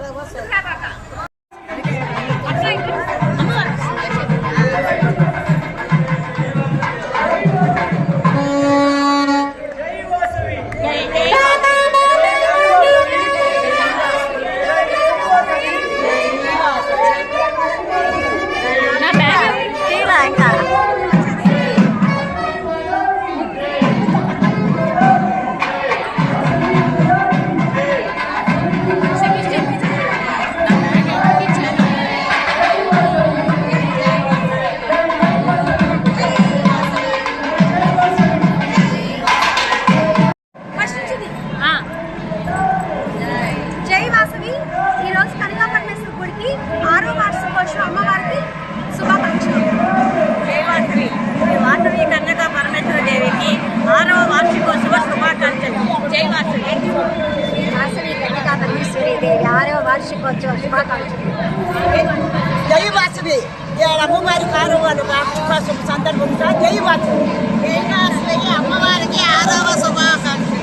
Lewat. వార్షికోత్సవ శుభాకాంక్షలు జై వాసవి అమ్మవారికి ఆరవ వార్షికోత్సవం సందర్భంగా జై వాసవి జై వాసవి అమ్మవారికి ఆరవ శుభాకాంక్షలు.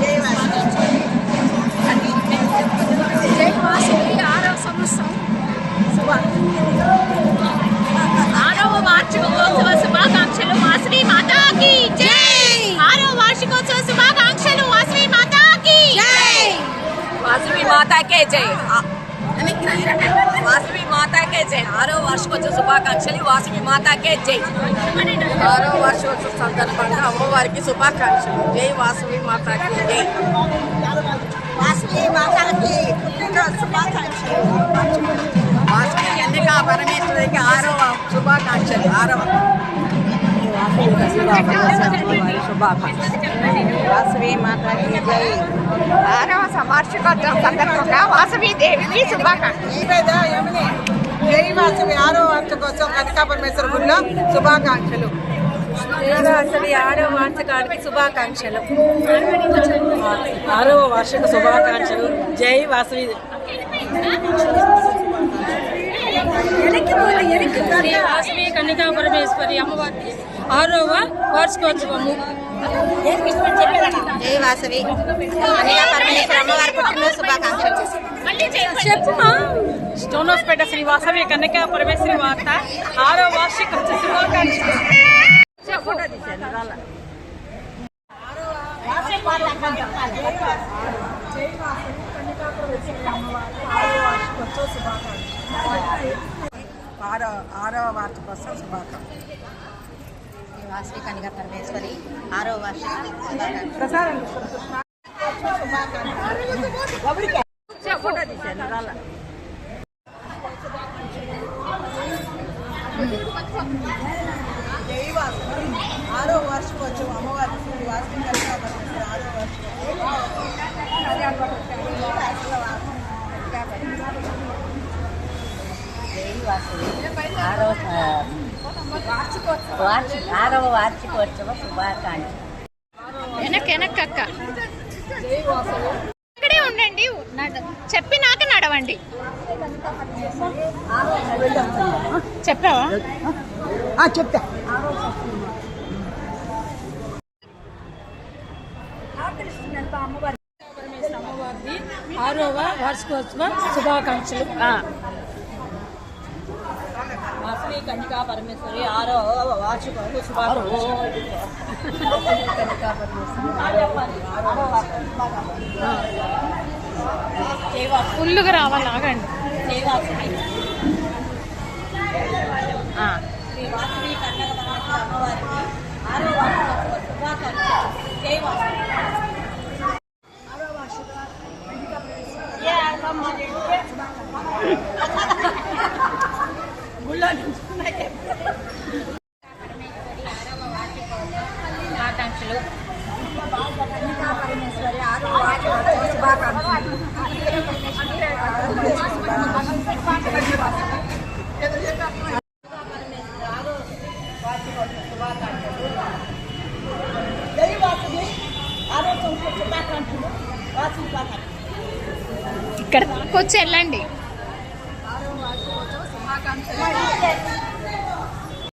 జై వాసవి జై వాసవి ఆరో సంవత్సరం ఆరవ వార్షికోత్సవ శుభాకాంక్షలు వాసవి మాతాకి. జై! ఆరవ వార్షికోత్సవ శుభాకాంక్షలు వాసవి మాతాకి జై వాసవి మాతాకే జై వాసవి మాతాకే జై ఆరో వార్షికోత్సవ శుభాకాంక్షలు వాసవి మాతాకే జై ఆరో వార్షికోత్సవ సందర్భంగా అమ్మవారికి శుభాకాంక్షలు జై వాసవి మాతాకి జై వాసవి మాతాకి పుట్టినరోజు శుభాకాంక్షలు వాసవి ఎన్నిక పరమేశ్వరికి ఆరవ శుభాకాంక్షలు ఆరవ వాసవి మాతాకి జై ఆరవ వార్షికోత్సవం సందర్భంగా వాసవి దేవికి శుభాకాంక్షలు జై వాసవి ఆరో వార్షికోత్సవం శుభాకాంక్షలు. వాసవి ఆరో వార్షికానికి శుభాకాంక్షలు. ఆరవ వార్షిక శుభాకాంక్షలు. జై వాసవి శ్రీ వాసవి కన్నికా పరమేశ్వరి అమ్మవారికి ఆరవ వార్షికోత్సవము. జై వాసవి? కనకా పరమేశ్వర అమ్మవారి పుట్టినరోజు శుభాకాంక్షలు చెప్పుమా స్టోనోస్పేట శ్రీ వాసవి కన్నికా పరమేశ్వరి వార్త. ఆరో వార్షికోత్సవ శుభాకాంక్షలు. ఆరో ఆరవ వార్షికోత్సవం శుభాకాంక్షలు. వాసవి కనకా పరమేశ్వరి ఆరో వార్షిక ఆరో వార్షికోత్సవం అమ్మవారి శ్రీ వాసవి ఆరవ వార్షికోత్సవ శుభాకాంక్షలు. వెనక్ వెనక్ అక్క. ఇక్కడే ఉండండి. చెప్పినాక నడవండి. చెప్పావా? చెప్తా. అమ్మవారిది ఆరవ వార్షికోత్సవ శుభాకాంక్షలు వాసవి కన్నికా పరమేశ్వరి ఆరో వార్షికోత్సవ శుభాకాంక్షలు ఫుల్గా రావాలి ఆగండి జై వాసవి ఆ. శ్రీ వాసవి కన్నికా పరమేశ్వరి అమ్మవారికి ఆరో వార్షికోత్సవ శుభాకాంక్షలు జై వాసవి శుభాకాంక్షలు జై వాసవి ఆరో శుభాకాంక్షలు. వాసవి శుభాకాంక్షలు. ఇక్కడ వచ్చి వెళ్ళండి